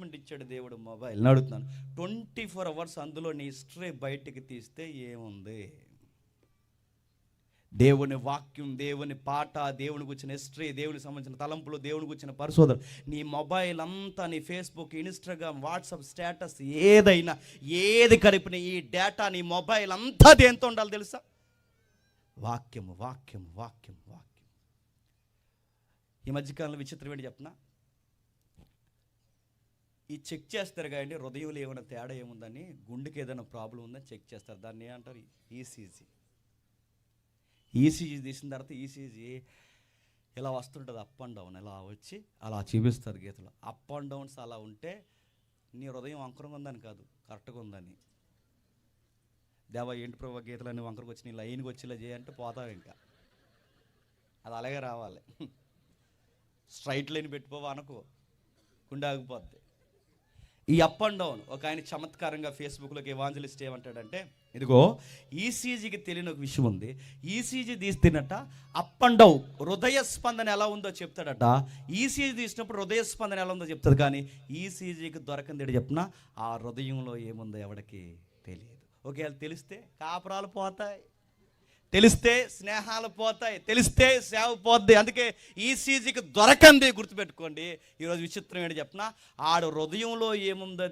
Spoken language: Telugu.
అటాచ్మెంట్ ఇచ్చాడు దేవుడు మొబైల్ అడుగుతున్నాను. ట్వంటీ ఫోర్ అవర్స్ అందులో నీ హిస్టరీ బయటికి తీస్తే ఏముంది? దేవుని వాక్యం దేవుని పాట దేవుని వచ్చిన హిస్టరీ దేవునికి సంబంధించిన తలంపులు దేవుని వచ్చిన పరిశోధన నీ మొబైల్ అంతా నీ ఫేస్బుక్ ఇన్స్టాగ్రామ్ వాట్సాప్ స్టేటస్ ఏదైనా ఏది కలిపిన ఈ డేటా నీ మొబైల్ అంతా దేంతో ఉండాలి తెలుసా? వాక్యము వాక్యం వాక్యం వాక్యం ఈ మధ్యకాలంలో విచిత్రం ఏంటి చెప్పనా ఈ చెక్ చేస్తారు కానీ హృదయంలో ఏమైనా తేడా ఏముందని గుండెకి ఏదైనా ప్రాబ్లం ఉందని చెక్ చేస్తారు. దాన్ని ఏమంటారు? ఈసీజీ ఈసీజీ తీసిన తర్వాత ఈసీజీ ఇలా వస్తుంటుంది అప్ అండ్ డౌన్ ఇలా వచ్చి అలా చూపిస్తారు గీతలు. అప్ అండ్ డౌన్స్ అలా ఉంటే నీ హృదయం వంకరంగా ఉందని కాదు కరెక్ట్గా ఉందని. దేవా ఏంటి ప్రభావ గీతలన్నీ వంకరకు వచ్చి నీ లైన్కి వచ్చేలా చేయంటే పోతావు ఇంకా. అది అలాగే రావాలి. స్ట్రైట్ లైన్ పెట్టుకోవా అనుకో గుండె ఆగిపోద్ది. ఈ అప్ అండ్ డౌన్ ఒక ఆయన చమత్కారంగా ఫేస్బుక్లోకి ఎవాంజలిస్ట్ ఏమంటాడంటే ఇదిగో ఈసీజీకి తెలియని ఒక విషయం ఉంది. ఈసీజీ తీస్తేనట అప్ అండ్ డౌన్ హృదయ స్పందన ఎలా ఉందో చెప్తాడట. ఈసీజీ తీసినప్పుడు హృదయ స్పందన ఎలా ఉందో చెప్తాడు కానీ ఈసీజీకి దొరకంది ఏంటి చెప్పిన ఆ హృదయంలో ఏముందో ఎవడికి తెలియదు. ఒకవేళ తెలిస్తే కాపురాలు పోతాయి. తెలిస్తే స్నేహాలు పోతాయి తెలిస్తే సేవ పోద్ది. అందుకే ఈసీజీకి దొరకంది గుర్తుపెట్టుకోండి. ఈరోజు విచిత్రం ఏంటి చెప్పిన ఆడు హృదయంలో ఏముందో